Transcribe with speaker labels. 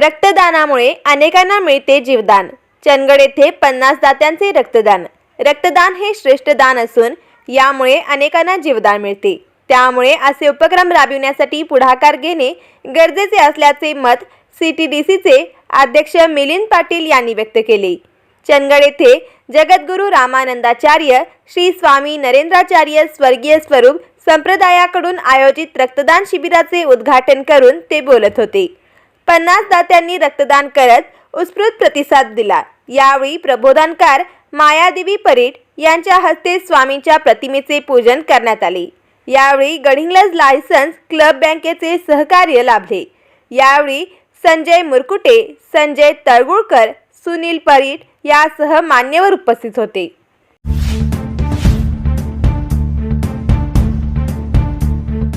Speaker 1: रक्तदानामुळे अनेकांना मिळते जीवदान. चंदगड येथे पन्नास दात्यांचे रक्तदान. रक्तदान हे श्रेष्ठ दान असून यामुळे अनेकांना जीवदान मिळते. त्यामुळे असे उपक्रम राबविण्यासाठी पुढाकार घेणे गरजेचे असल्याचे मत सी टी डी सीचे अध्यक्ष मिलिंद पाटील यांनी व्यक्त केले. चंदगड येथे जगद्गुरू रामानंदाचार्य श्री स्वामी नरेंद्राचार्य स्वर्गीय स्वरूप संप्रदायाकडून आयोजित रक्तदान शिबिराचे उद्घाटन करून ते बोलत होते. पन्नास दात्यांनी रक्तदान करत उत्स्फूर्त प्रतिसाद दिला. यावेळी प्रबोधनकार मायादेवी परीट यांच्या हस्ते स्वामींच्या प्रतिमेचे पूजन करण्यात आले. यावेळी गडिंग्लज लायसन्स क्लब बँकेचे सहकार्य लाभले. यावेळी संजय मुरकुटे संजय तळगुळकर सुनील परीट यासह मान्यवर उपस्थित होते.